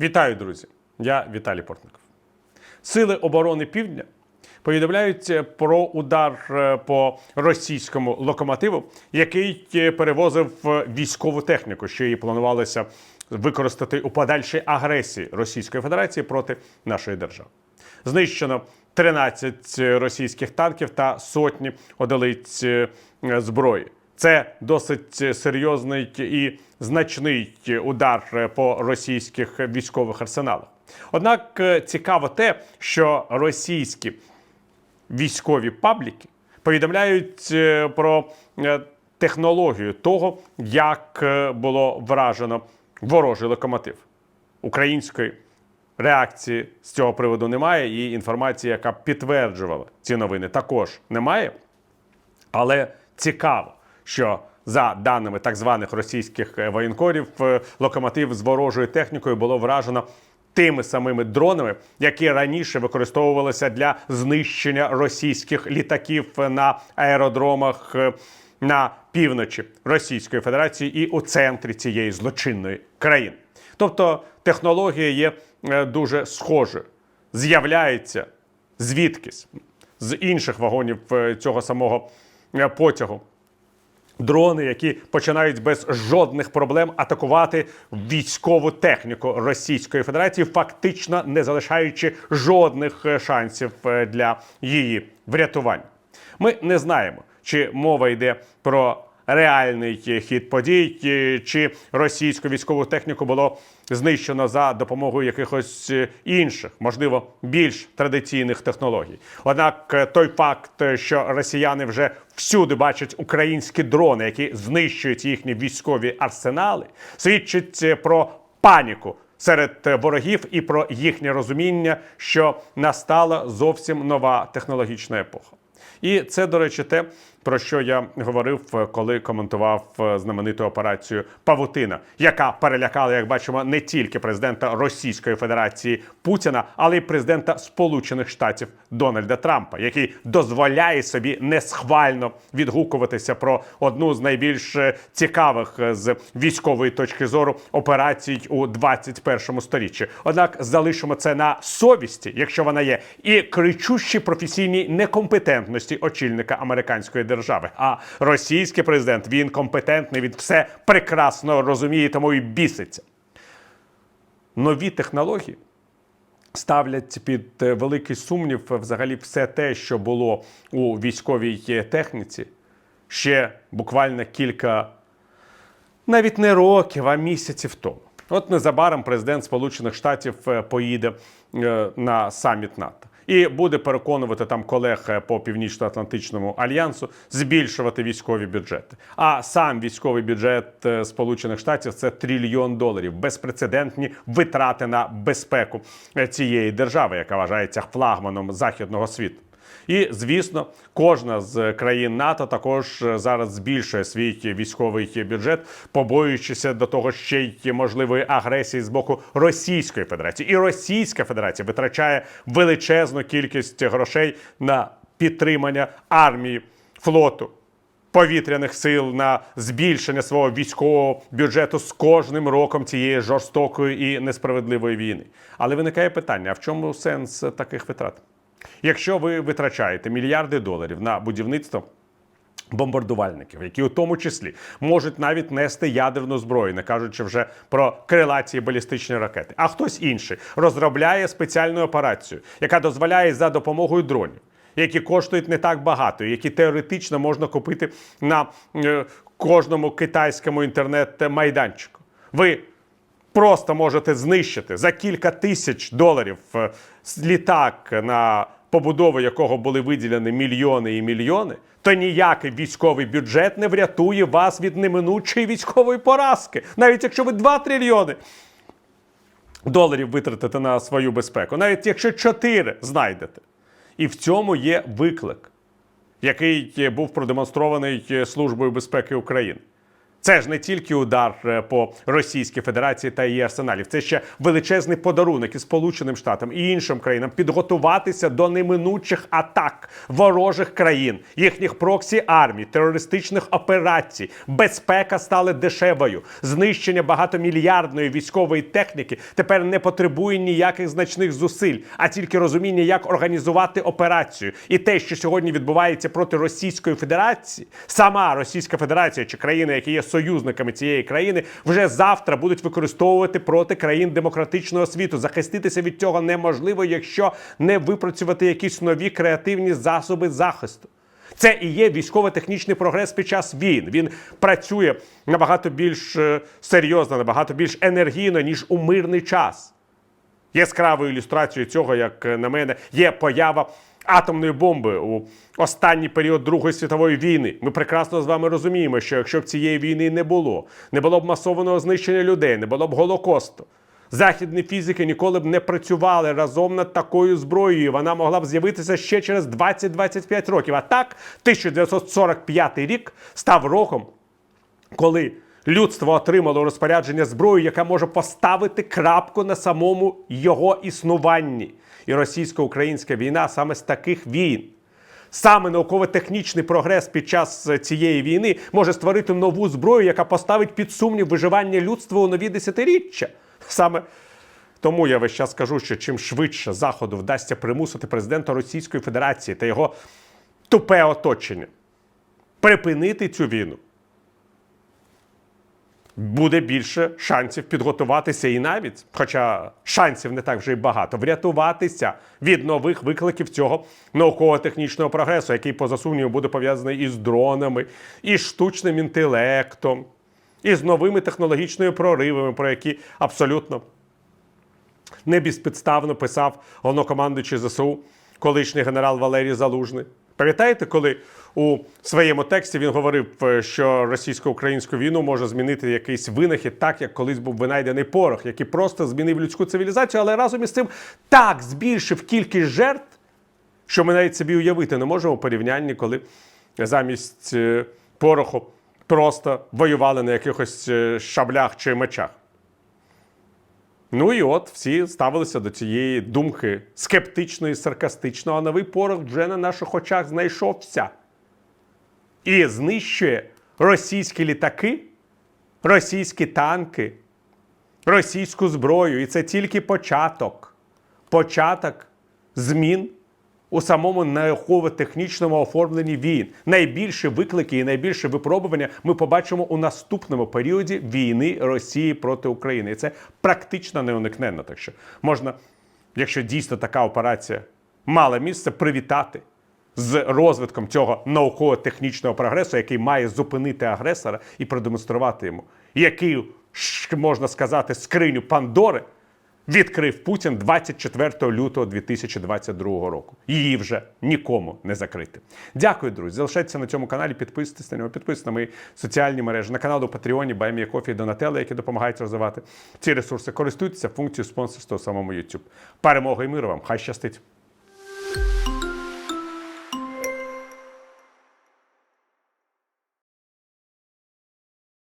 Вітаю, друзі! Я Віталій Портников. Сили оборони Півдня повідомляють е, про удар е, по російському локомотиву, який е, перевозив військову техніку, що її планувалося використати у подальшій агресії Російської Федерації проти нашої держави. Знищено 13 російських танків та сотні одиниць е, зброї. Це досить серйозний і значний удар по російських військових арсеналах. Однак е, цікаво те, що російські військові пабліки повідомляють е, про е, технологію того, як було вражено ворожий локомотив. Української реакції з цього приводу немає, і інформації, яка підтверджувала ці новини, також немає. Але цікаво, що за даними так званих російських е, воєнкорів, е, локомотив з ворожою технікою було вражено тими самими дронами, які раніше використовувалися для знищення російських літаків на аеродромах е, на півночі Російської Федерації і у центрі цієї злочинної країни. Тобто технологія є е, дуже схожою, з'являється звідкись з інших вагонів е, цього самого е, потягу. Дрони, які починають без жодних проблем атакувати військову техніку Російської Федерації, фактично не залишаючи жодних е, шансів е, для її врятування. Ми не знаємо, чи мова йде про реальний хід подій, чи російську військову техніку було знищено за допомогою якихось е, інших, можливо, більш традиційних технологій. Однак е, той факт, що росіяни вже всюди бачать українські дрони, які знищують їхні військові арсенали, свідчить е, про паніку. Серед ворогів і про їхнє розуміння, що настала зовсім нова технологічна епоха. І це, до речі, те, про що я говорив, е, коли коментував е, знамениту операцію Павутина, яка перелякала, як бачимо, не тільки президента Російської Федерації Путіна, але й президента Сполучених Штатів Дональда Трампа, який дозволяє собі несхвально відгукуватися про одну з найбільш е, цікавих з військової точки зору операцій у 21 сторіччі. Однак залишимо це на совісті, якщо вона є, і кричущій професійній некомпетентності очільника американської держави. А російський президент він компетентний, він все прекрасно розуміє, тому і біситься. Нові технології ставлять під е, великий сумнів взагалі все те, що було у військовій е, техніці ще буквально кілька, навіть не років, а місяців тому. От незабаром президент Сполучених Штатів е, поїде на саміт НАТО і буде переконувати там колег е, по північно-атлантичному альянсу збільшувати військові бюджети. А сам військовий бюджет е, Сполучених Штатів це трильйон доларів, безпрецедентні витрати на безпеку е, цієї держави, яка вважається флагманом західного світу. І звісно, кожна з країн НАТО також е, зараз збільшує свій військовий бюджет, побоюючися до того ще й можливої агресії з боку Російської Федерації. І Російська Федерація витрачає величезну кількість грошей на підтримання армії, флоту. Повітряних сил на збільшення свого військового бюджету з кожним роком цієї жорстокої і несправедливої війни. Але виникає питання: а в чому сенс таких витрат? Якщо ви витрачаєте мільярди доларів на будівництво бомбардувальників, які у тому числі можуть навіть нести ядерну зброю, не кажучи вже про крилаті і балістичні ракети, а хтось інший розробляє спеціальну операцію, яка дозволяє за допомогою дронів. Які коштують не так багато, які теоретично можна купити на е, кожному китайському інтернет-майданчику. Ви просто можете знищити за кілька тисяч доларів е, літак, на побудову якого були виділені мільйони і мільйони, то ніякий військовий бюджет не врятує вас від неминучої військової поразки, навіть якщо ви 2 трильйони доларів витратите на свою безпеку, навіть якщо 4 знайдете. І в цьому є виклик, який був продемонстрований Службою безпеки України. Це ж не тільки удар е, по Російській Федерації та її арсеналів, це ще величезний подарунок і Сполученим Штатам і іншим країнам підготуватися до неминучих атак ворожих країн, їхніх проксі армій, терористичних операцій. Безпека стала дешевою. Знищення багатомільярдної військової техніки тепер не потребує ніяких значних зусиль, а тільки розуміння, як організувати операцію. І те, що сьогодні відбувається проти Російської Федерації, сама Російська Федерація чи країни, які є союзниками цієї країни, вже завтра будуть використовувати проти країн демократичного світу. Захиститися від цього неможливо, якщо не випрацювати якісь нові креативні засоби захисту. Це і є військово-технічний прогрес під час війн. Він працює набагато більш е, серйозно, набагато більш енергійно, ніж у мирний час. Яскравою ілюстрацією цього, як е, на мене, є поява атомної бомби у останній період Другої світової війни. Ми прекрасно з вами розуміємо, що якщо б цієї війни не було, не було б масованого знищення людей, не було б голокосту. Західні фізики ніколи б не працювали разом над такою зброєю. Вона могла б з'явитися ще через 20-25 років. А так, 1945 рік став роком, коли людство отримало розпорядження зброю, яка може поставити крапку на самому його існуванні. І російсько-українська війна саме з таких війн. Саме науково-технічний прогрес під час е, цієї війни може створити нову зброю, яка поставить під сумнів виживання людства у нові десятиріччя. Саме тому я весь час кажу, що чим швидше Заходу вдасться примусити президента Російської Федерації та його тупе оточення припинити цю війну, буде більше шансів підготуватися і навіть, хоча шансів не так вже й багато, врятуватися від нових викликів цього науково-технічного прогресу, який, поза сумнівом, буде пов'язаний із дронами, із штучним інтелектом, і з новими технологічними проривами, про які абсолютно не безпідставно писав головнокомандуючий ЗСУ, колишній генерал Валерій Залужний. Пам'ятаєте, коли у своєму тексті він говорив, е, що російсько-українську війну може змінити якийсь винахід, так як колись був винайдений порох, який просто змінив людську цивілізацію, але разом із цим так збільшив кількість жертв, що ми навіть собі уявити не можемо у порівнянні, коли замість е, пороху просто воювали на якихось е, шаблях чи мечах. Ну і от всі ставилися до цієї думки скептично і саркастично, а новий порох вже на наших очах знайшовся. І знищує російські літаки, російські танки, російську зброю. І це тільки початок. Початок змін у самому науково-технічному оформленні війн. Найбільші виклики і найбільше випробування ми побачимо у наступному періоді війни Росії проти України. І це практично неуникненно. Так що можна, якщо дійсно така операція мала місце, привітати з розвитком цього науково-технічного прогресу, який має зупинити агресора і продемонструвати йому, який можна сказати скриню Пандори відкрив Путін 24 лютого 2022 року. Її вже нікому не закрити. Дякую, друзі. Залишайтеся на цьому каналі, підписуйтесь на нього, підписуйтесь на мої соціальні мережі, на канал у Патреоні, Баймія Кофі і Донателло, які допомагають розвивати ці ресурси. Користуйтеся функцією спонсорства самому YouTube. Перемоги і миру вам! Хай щастить!